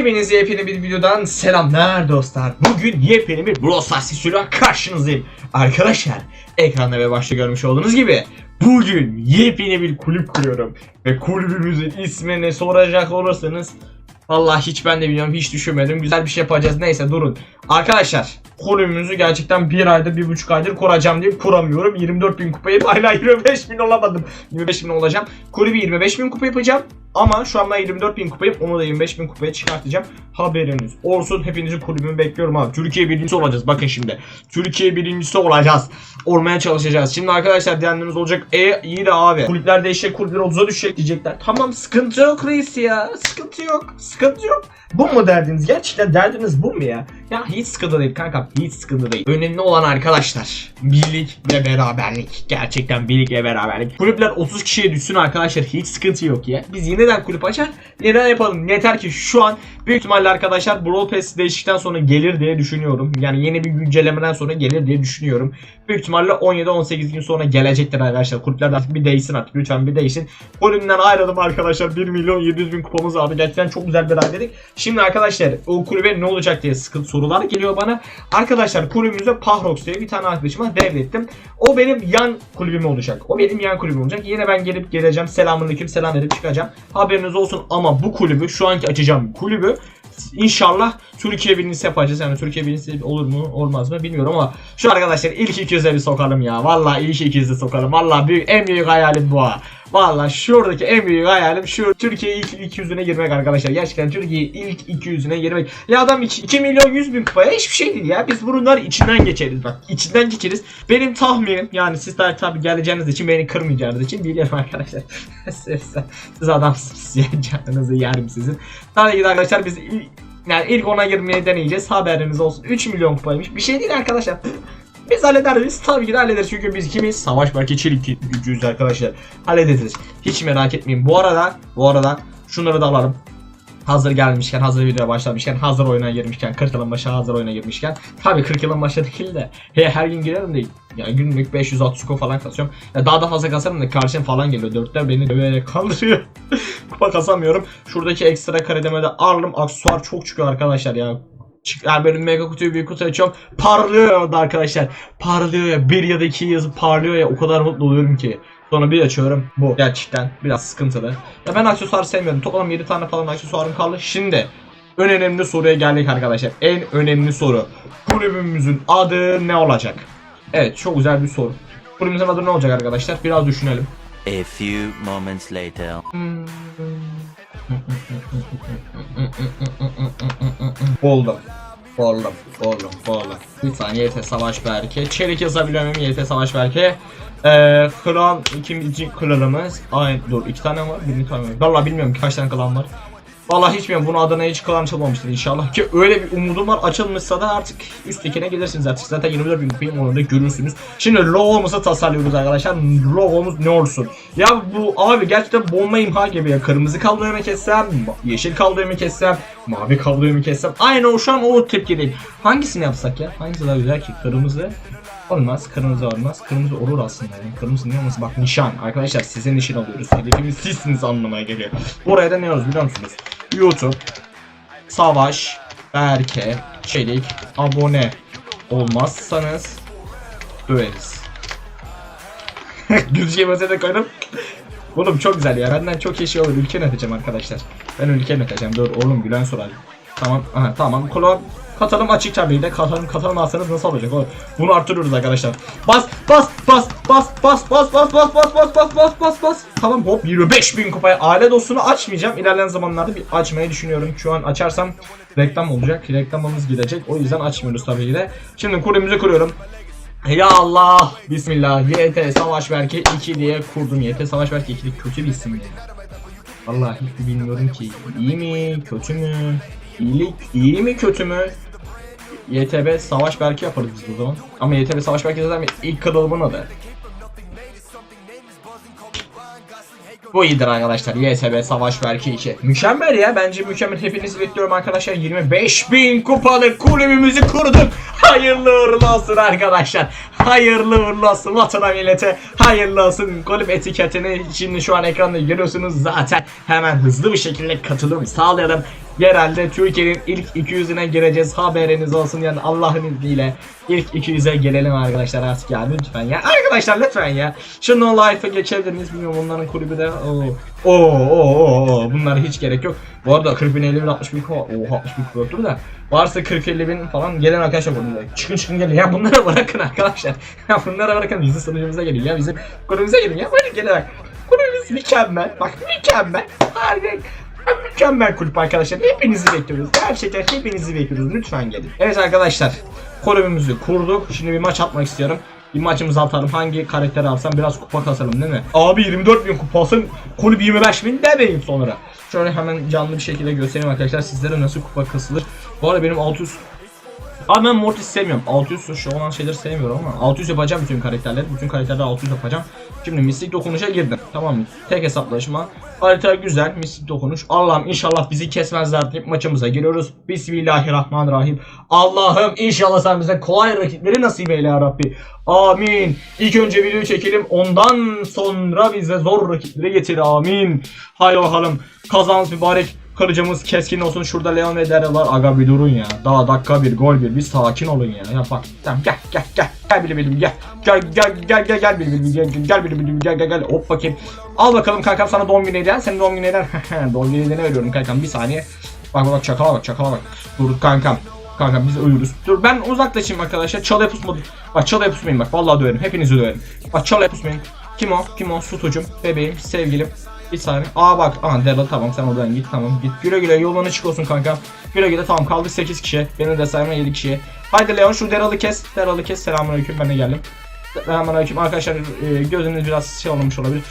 Hepinize yepyeni bir videodan selamlar dostlar. Bugün yepyeni bir Brawl Stars karşınızdayım. Arkadaşlar ekranda ve başta görmüş olduğunuz gibi bugün yepyeni bir kulüp kuruyorum. Ve kulübümüzün ismini soracak olursanız Allah hiç ben de bilmiyorum hiç düşünmedim. Güzel bir şey yapacağız. Neyse durun. Arkadaşlar kulübümüzü gerçekten bir aydır bir buçuk aydır kuracağım deyip kuramıyorum. 24 bin kupayı hala 25 bin olamadım. 25 bin olacağım. Kulübü 25 bin kupa yapacağım. Ama şu an ben 24 bin kupayım. Onu da 25 bin kupaya çıkartacağım. Haberiniz olsun. Hepinizin kulübümü bekliyorum abi. Türkiye birincisi olacağız. Bakın şimdi. Türkiye birincisi olacağız. Olmaya çalışacağız. Şimdi arkadaşlar diyenleriniz olacak. E iyi de abi. Kulüpler değişecek. Kulüpler 30'a düşecek diyecekler. Tamam sıkıntı yok reis ya. Sıkıntı yok. Sıkıntı yok. Bu mu derdiniz? Gerçekten derdiniz bu mu ya? Ya hiç sıkıntı değil kanka. Hiç sıkıntı değil. Önemli olan arkadaşlar. Birlik ve beraberlik. Gerçekten birlik ve beraberlik. Kulüpler 30 kişiye düşsün arkadaşlar. Hiç sıkıntı yok ya. Biz yeniden kulüp açar. Yeniden yapalım. Yeter ki şu an büyük ihtimalle arkadaşlar Brawl Pass değiştikten sonra gelir diye düşünüyorum. Yani yeni bir güncellemeden sonra gelir diye düşünüyorum. Büyük ihtimalle 17-18 gün sonra gelecektir arkadaşlar. Kulüpler artık bir değişsin artık. Lütfen bir değişsin. Kulübümden ayrıldım arkadaşlar. 1 milyon 700 bin kupamız vardı. Gerçekten çok güzel bir aydedik. Şimdi arkadaşlar o kulübe ne olacak diye sıkıntı sorular geliyor bana. Arkadaşlar kulübümüze Pahrox diye bir tane arkadaşıma devrettim. O benim yan kulübüm olacak. O benim yan kulübüm olacak. Yine ben gelip geleceğim. Selamünaleyküm selam verip çıkacağım. Haberiniz olsun ama bu kulübü şu anki açacağım kulübü İnşallah Türkiye birincisi yapacağız. Yani Türkiye birincisi olur mu olmaz mı bilmiyorum ama şu arkadaşlar ilk 200'e bir sokalım ya. Vallahi ilk 200'e sokalım. Vallahi büyük, en büyük hayalim bu ha. Vallahi şuradaki en büyük hayalim şu Türkiye ilk 200'üne girmek arkadaşlar. Gerçekten Türkiye ilk 200'üne girmek. Ya adam 2, 2 milyon 100 bin kupaya hiçbir şey değil ya. Biz bunları içinden geçeriz bak. içinden geçeriz. Benim tahminim yani sizler tabi geleceğiniz için beni kırmayacağınız için değilim arkadaşlar. siz, siz adamsınız ya canınızı yerim sizin. Tabii ki arkadaşlar biz yani ilk ona girmeye deneyeceğiz. Haberiniz olsun. 3 milyon kupaymış. Bir şey değil arkadaşlar. Biz hallederiz. Tabii ki de hallederiz. Çünkü biz kimiz? Savaş belki çelik gücüyüz arkadaşlar. Hallederiz. Hiç merak etmeyin. Bu arada, bu arada şunları da alalım. Hazır gelmişken, hazır videoya başlamışken, hazır oyuna girmişken, 40 yılın başı hazır oyuna girmişken. Tabii 40 yılın başı değil de he, her gün girerim değil. Ya günlük 500 atsuko falan kasıyorum. Ya daha da fazla kasarım da karşım falan geliyor. Dörtler beni döverek kaldırıyor. Kupa kasamıyorum. Şuradaki ekstra karedeme de aldım. Aksesuar çok çıkıyor arkadaşlar ya. Yani böyle mega kutuyu büyük kutu açıyorum. Parlıyor da arkadaşlar. Parlıyor ya. Bir ya da iki yazı parlıyor ya. O kadar mutlu oluyorum ki. Sonra bir açıyorum. Bu gerçekten biraz sıkıntılı. Ya ben aksesuar sevmiyorum. Toplam 7 tane falan aksesuarım kaldı. Şimdi en önemli soruya geldik arkadaşlar. En önemli soru. Kulübümüzün adı ne olacak? Evet çok güzel bir soru. Kulübümüzün adı ne olacak arkadaşlar? Biraz düşünelim. A few moments later. Buldum. Buldum. Buldum. Bir saniye YT Savaş Berke. Çelik yazabiliyor muyum YT Savaş Berke? Ee, klan ikinci klanımız. Ay dur iki tane var. Birini tanımıyorum. Valla bilmiyorum kaç tane klan var. Vallahi hiç bilmiyorum. Bunun adına hiç klan açılmamıştır inşallah. Ki öyle bir umudum var. Açılmışsa da artık üsttekine gelirsiniz artık. Zaten 24 bin kupayım onu da görürsünüz. Şimdi logomuzu tasarlıyoruz arkadaşlar. Logomuz ne olsun? Ya bu abi gerçekten bomba imha gibi ya. Kırmızı kabloyu mu kessem? Yeşil kabloyu mu kessem? Mavi kabloyu mu kessem? Aynı o şu an o tepkideyim. Hangisini yapsak ya? Hangisi daha güzel ki? Kırmızı Olmaz. Kırmızı olmaz. Kırmızı olur aslında. Yani kırmızı ne olması? Bak nişan. Arkadaşlar size nişan alıyoruz. Hedefimiz sizsiniz anlamaya geliyor. Buraya da ne yazıyoruz biliyor musunuz? YouTube, Savaş, Berke, Çelik, abone olmazsanız döveriz. Düzce mesele koydum. Oğlum çok güzel ya. Benden çok iyi şey olur. Ülke yöneteceğim arkadaşlar. Ben ülke yöneteceğim. Dur oğlum Gülen Soral. Tamam. Aha, tamam. Klon. Katalım açık de. Katalım katalım alsanız nasıl olacak oğlum? Bunu arttırıyoruz arkadaşlar. Bas bas bas bas bas bas bas bas bas bas bas bas bas bas. Tamam hop 25 bin kupaya aile dostunu açmayacağım. İlerleyen zamanlarda bir açmayı düşünüyorum. Şu an açarsam reklam olacak. Reklamımız gidecek. O yüzden açmıyoruz tabii de. Şimdi kulübümüzü kuruyorum. Ya Allah Bismillah YT Savaş Berke 2 diye kurdum YT Savaş Berke 2 kötü bir isim Vallahi hiç bilmiyorum ki iyi mi kötü mü İyilik iyi mi kötü mü YTB Savaş Berke yaparız biz o zaman Ama YTB Savaş Berke zaten ilk kanalımın adı Bu iyidir arkadaşlar. YSB Savaş Berke 2. Mükemmel ya. Bence mükemmel. Hepinizi bekliyorum arkadaşlar. 25.000 kupalık kulübümüzü kurduk. Hayırlı uğurlu olsun arkadaşlar. Hayırlı uğurlu olsun vatana millete. Hayırlı olsun. Kulüp etiketini şimdi şu an ekranda görüyorsunuz zaten. Hemen hızlı bir şekilde katılım sağlayalım. Genelde Türkiye'nin ilk 200'üne gireceğiz. Haberiniz olsun yani Allah'ın izniyle. ilk 200'e gelelim arkadaşlar artık ya lütfen ya. Arkadaşlar lütfen ya. Şu No Life'a geçebilir miyiz bilmiyorum onların kulübü de. Oo. Oo, oo, oo. Bunlara hiç gerek yok. Bu arada 40 bin 50 bin 60 bin Oo 60 bin yoktur da. Varsa 40 50 bin falan gelen arkadaşlar bunu Çıkın çıkın gelin ya bunlara bırakın arkadaşlar. Ya bunlara bırakın bizim sunucumuza gelin ya bizim kulübümüze gelin ya. Buyurun gelin bak. Kulübümüz mükemmel. Bak mükemmel. Harika. Mükemmel kulüp arkadaşlar. Hepinizi bekliyoruz. Gerçekten hepinizi bekliyoruz. Lütfen gelin. Evet arkadaşlar. Kulübümüzü kurduk. Şimdi bir maç atmak istiyorum. Bir maçımızı atalım. Hangi karakteri alsam biraz kupa kasalım değil mi? Abi 24 bin kupa alsın. Kulüp 25 bin demeyin sonra. Şöyle hemen canlı bir şekilde göstereyim arkadaşlar sizlere nasıl kupa kasılır. Bu arada benim 600 Abi ben Mortis sevmiyorum. 600 şu olan şeyleri sevmiyorum ama 600 yapacağım bütün karakterleri. Bütün karakterleri 600 yapacağım. Şimdi mistik dokunuşa girdim. Tamam mı? Tek hesaplaşma. Harita güzel. Mistik dokunuş. Allah'ım inşallah bizi kesmezler deyip maçımıza giriyoruz. Bismillahirrahmanirrahim. Allah'ım inşallah sen bize kolay rakipleri nasip eyle ya Rabbi. Amin. İlk önce videoyu çekelim. Ondan sonra bize zor rakipleri getir. Amin. Haydi bakalım. Kazanız mübarek. Kılıcımız keskin olsun. Şurada Leon ve Daryl var. Aga bir durun ya. Daha dakika bir gol bir. Bir sakin olun ya. Ya bak. Tamam gel gel gel. Gel bilim bilim gel. Gel gel gel gel gel bilim bilim gel. Gel bilim bilim gel gel gel. Hop bakayım. Al bakalım kankam sana doğum günü hediyem. Senin doğum günü hediyem. doğum günü hediyeni veriyorum kankam. Bir saniye. Bak bak çakala bak çakala bak. Dur kankam. Kankam biz ölürüz. Dur ben uzaklaşayım arkadaşlar. Çalıya pusmadım. Bak çalıya pusmayın bak. Vallahi döverim. Hepinizi döverim. Bak çalıya pusmayın. Kim o? Kim o? Sutucum. Bebeğim. Sevgilim. Bir saniye. Aa bak. Aa Daryl tamam sen oradan git. Tamam git. Güle güle yoluna çık olsun kanka. Güle güle tamam kaldık 8 kişi. Beni de sayma 7 kişi. Haydi Leon şu Daryl'ı kes. Daryl'ı kes. Selamünaleyküm ben de geldim. Selamünaleyküm arkadaşlar e, gözünüz biraz şey olmuş olabilir.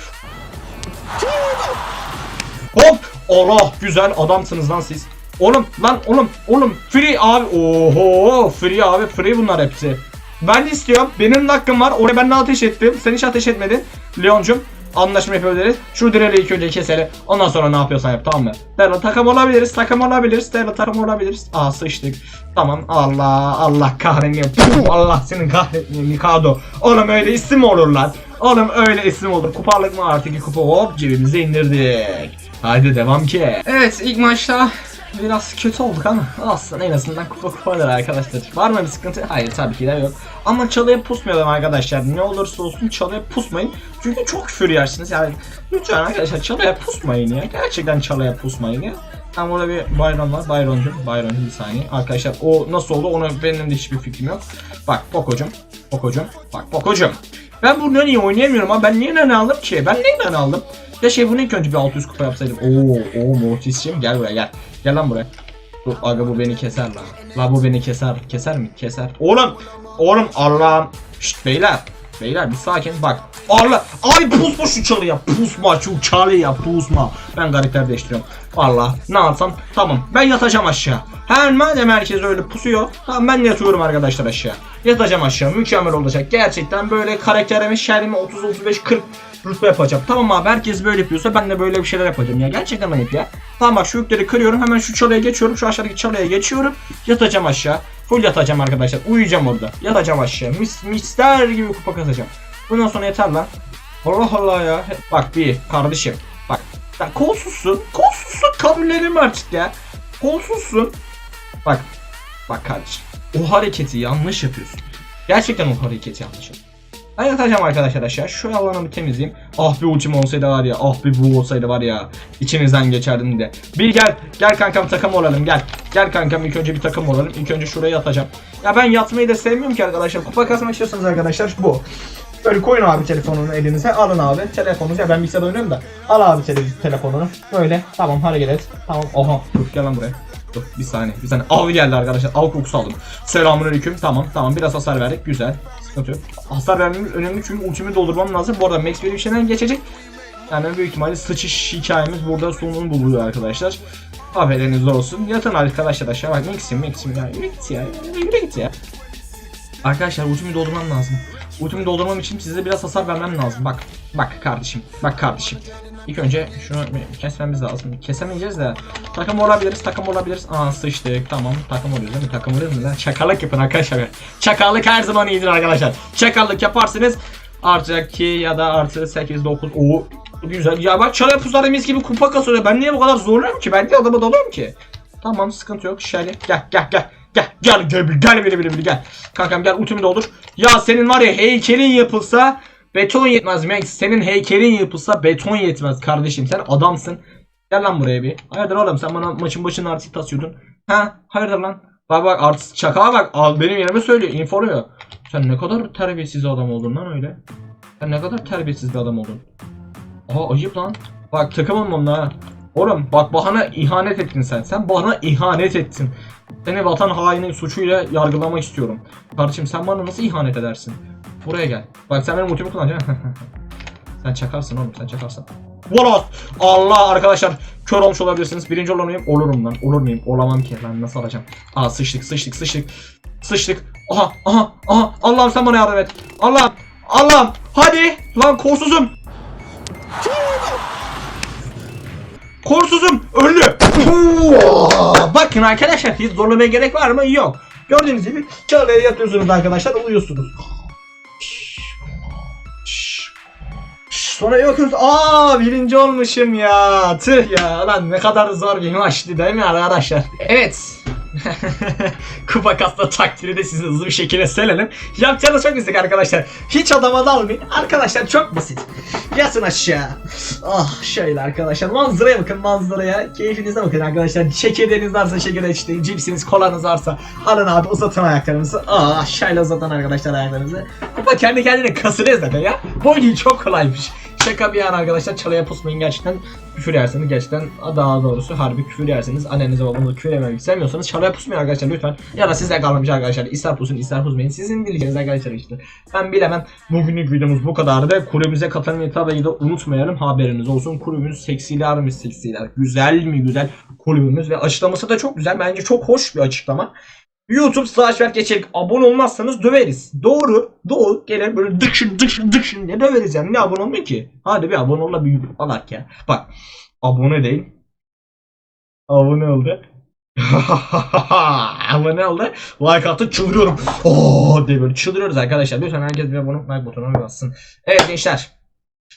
Hop! Allah güzel adamsınız lan siz. Oğlum lan oğlum oğlum free abi. Oho free abi free bunlar hepsi. Ben istiyorum. Benim de hakkım var. Oraya ben ateş ettim. Sen hiç ateş etmedin. Leoncum anlaşma yapabiliriz. Şu direği ilk önce keselim. Ondan sonra ne yapıyorsan yap tamam mı? Derla takım olabiliriz. Takım olabiliriz. Derla takım olabiliriz. Aa sıçtık. Tamam. Allah Allah kahretmiyor. Allah senin kahretmiyor Mikado. Oğlum öyle isim olur lan? Oğlum öyle isim olur. Kupalık mı artık kupa hop cebimize indirdik. Haydi devam ki. Evet ilk maçta biraz kötü olduk ama aslında en azından kupa kupadır arkadaşlar. Var mı bir sıkıntı? Hayır tabii ki de yok. Ama çalıya pusmayalım arkadaşlar. Ne olursa olsun çalıya pusmayın. Çünkü çok küfür yersiniz. Yani lütfen arkadaşlar çalıya pusmayın ya. Gerçekten çalıya pusmayın ya. Tam burada bir Byron var. Byron'cum. Byron'cum bir saniye. Arkadaşlar o nasıl oldu onu benim de hiçbir fikrim yok. Bak Poco'cum. Poco'cum. Bak Poco'cum. Ben bunu niye oynayamıyorum ama ben niye nane aldım ki? Ben niye nane aldım? Ya şey bunu ilk önce bir 600 kupa yapsaydım. Oo, oo Mortis'cim gel buraya gel. Gel lan buraya. Dur aga bu beni keser lan. La bu beni keser. Keser mi? Keser. Oğlum. Oğlum Allah'ım. Şşt beyler. Beyler bir sakin bak. Allah. Abi pusma şu çalıya. Pusma şu çalıya pusma. Ben karakter değiştiriyorum. Valla ne yapsam tamam ben yatacağım aşağı. Her madem herkes öyle pusuyor. Tamam ben de yatıyorum arkadaşlar aşağı. Yatacağım aşağı mükemmel olacak. Gerçekten böyle karakterimi şerimi 30 35 40 rütbe yapacağım. Tamam abi herkes böyle yapıyorsa ben de böyle bir şeyler yapacağım ya. Gerçekten ayıp ya. Tamam bak şu yükleri kırıyorum hemen şu çalıya geçiyorum. Şu aşağıdaki çalıya geçiyorum. Yatacağım aşağı. Full yatacağım arkadaşlar. Uyuyacağım orada. Yatacağım aşağı. Mis, misler gibi kupa kazacağım. Bundan sonra yeter lan. Allah Allah ya. Bak bir kardeşim. Bak. Sen kolsuzsun. Kolsuzsun kabullerim artık ya. Kolsuzsun. Bak. Bak kardeşim. O hareketi yanlış yapıyorsun. Gerçekten o hareketi yanlış yapıyorsun. Ben yatacağım arkadaşlar aşağı. Şu alanı bir temizleyeyim. Ah bir ultim olsaydı var ya. Ah bir bu olsaydı var ya. İçinizden geçerdim de. Bir gel. Gel kankam takım olalım gel. Gel kankam ilk önce bir takım olalım. İlk önce şuraya yatacağım. Ya ben yatmayı da sevmiyorum ki arkadaşlar. Kupa kasmak istiyorsanız arkadaşlar bu. Böyle koyun abi telefonunu elinize. Alın abi telefonunuzu. Ya ben bilgisayarda oynuyorum da. Al abi tele- telefonunu. Böyle. Tamam hareket et. Tamam. Oha. Dur gel lan buraya. Dur bir saniye. Bir saniye. Av geldi arkadaşlar. Av kokusu aldım. Selamünaleyküm. Tamam. Tamam. Biraz hasar verdik. Güzel. Sıkıntı yok. Vermemiz önemli çünkü ultimi doldurmam lazım. Bu arada Max benim şeyden geçecek. Yani büyük ihtimalle sıçış hikayemiz burada sonunu buluyor arkadaşlar. Haberiniz olsun. Yatın arkadaşlar aşağı. Bak Max'im Max'im ya. Yürü git ya. Yürü git ya. Arkadaşlar ultimi doldurmam lazım. Ultimi doldurmam için size biraz hasar vermem lazım. Bak. Bak kardeşim. Bak kardeşim. İlk önce şunu kesmemiz lazım. Kesemeyeceğiz de takım olabiliriz, takım olabiliriz. Aa sıçtık. Tamam. Takım oluyoruz değil mi? Takım oluyoruz mu lan? Çakallık yapın arkadaşlar. Çakallık her zaman iyidir arkadaşlar. Çakallık yaparsınız. Artı 2 ya da artı 8 9 o güzel. Ya bak çalı puslar mis gibi kupa kasıyor. Ben niye bu kadar zorluyorum ki? Ben niye adamı dalıyorum ki? Tamam sıkıntı yok. Şöyle gel gel gel. Gel gel gel gel bile bile bile gel. Kankam gel ultimi doldur. Ya senin var ya heykelin yapılsa beton yetmez Max. Senin heykelin yapılsa beton yetmez kardeşim. Sen adamsın. Gel lan buraya bir. Hayırdır oğlum sen bana maçın başında artist tasıyordun. Ha hayırdır lan. Bak bak artist çakağa bak. Al benim yerime söylüyor. Informuyor. Sen ne kadar terbiyesiz adam oldun lan öyle. Sen ne kadar terbiyesiz bir adam oldun. Aa ayıp lan. Bak takımım onunla ha. Oğlum bak bana ihanet ettin sen. Sen bana ihanet ettin. Seni vatan haini suçuyla yargılamak istiyorum. Kardeşim sen bana nasıl ihanet edersin? Buraya gel. Bak sen benim ultimi kullanacaksın. sen çakarsın oğlum sen çakarsın. Volos! Allah arkadaşlar kör olmuş olabilirsiniz. Birinci olur muyum? Olurum lan. Olur muyum? Olamam ki. Ben nasıl alacağım? Aa sıçtık sıçtık sıçtık. Sıçtık. Aha aha aha. Allah'ım sen bana yardım et. Allah'ım. Allah'ım. Hadi. Lan kolsuzum. Korsuzum öldü. Bakın arkadaşlar hiç zorlamaya gerek var mı? Yok. Gördüğünüz gibi çalıya yatıyorsunuz arkadaşlar uyuyorsunuz. Sonra bakıyoruz aa birinci olmuşum ya tüh ya lan ne kadar zor bir maçtı değil mi arkadaşlar? Evet. Kupa kasma takdiri de size hızlı bir şekilde söyleyelim. Yapacağınız çok basit arkadaşlar. Hiç adama dalmayın. Arkadaşlar çok basit. Yatın aşağı. Ah şöyle arkadaşlar. Manzaraya bakın manzaraya. Keyfinize bakın arkadaşlar. Çekirdeğiniz varsa çekirdeği içtin. Cipsiniz kolanız varsa alın abi uzatın ayaklarınızı. Ah şöyle uzatın arkadaşlar ayaklarınızı. Kupa kendi kendine kasılıyor zaten ya. Bu oyun çok kolaymış. Şaka bir yana arkadaşlar çalıya pusmayın. Gerçekten küfür yerseniz gerçekten daha doğrusu harbi küfür yerseniz annenize babanıza küfür yemeyi sevmiyorsanız çalıya pusmayın arkadaşlar lütfen. Ya da sizde kalmamış arkadaşlar ister pusun ister pusmayın sizin bileceğiniz arkadaşlar işte. Ben bilemem bugünlük videomuz bu kadardı. Kulübümüze katılmayı tabii de unutmayalım haberiniz olsun. Kulübümüz seksiler mi seksiler? Güzel mi güzel kulübümüz ve açıklaması da çok güzel. Bence çok hoş bir açıklama YouTube slash ver abone olmazsanız döveriz. Doğru. Doğru. Gelir böyle dıkşın dıkşın dıkşın diye döveriz yani. Ne abone olmuyor ki? Hadi bir abone ol da bir alak ya. Bak. Abone değil. Abone oldu. abone oldu. Like attı çıldırıyorum. Oo diye böyle çıldırıyoruz arkadaşlar. Lütfen herkes bir abone like butonuna bir bassın. Evet gençler.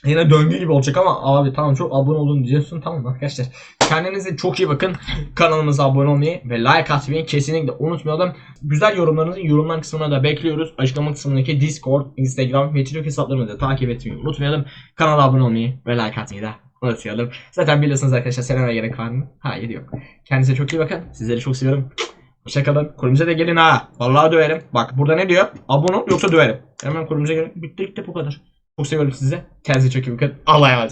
Yine döngü gibi olacak ama abi tamam çok abone olun diyorsun tamam arkadaşlar. Kendinize çok iyi bakın. Kanalımıza abone olmayı ve like atmayı kesinlikle unutmayalım. Güzel yorumlarınızı yorumlar kısmına da bekliyoruz. Açıklama kısmındaki Discord, Instagram ve TikTok hesaplarımızı da takip etmeyi unutmayalım. Kanala abone olmayı ve like atmayı da unutmayalım. Zaten biliyorsunuz arkadaşlar selamaya gerek var mı? Hayır yok. Kendinize çok iyi bakın. Sizleri çok seviyorum. Hoşçakalın. Kulübümüze de gelin ha. Vallahi döverim. Bak burada ne diyor? Abone ol yoksa döverim. Hemen kulübümüze gelin. Bitti gitti bu kadar. Çok seviyorum sizi. Kendinize çok iyi bakın. Allah'a emanet.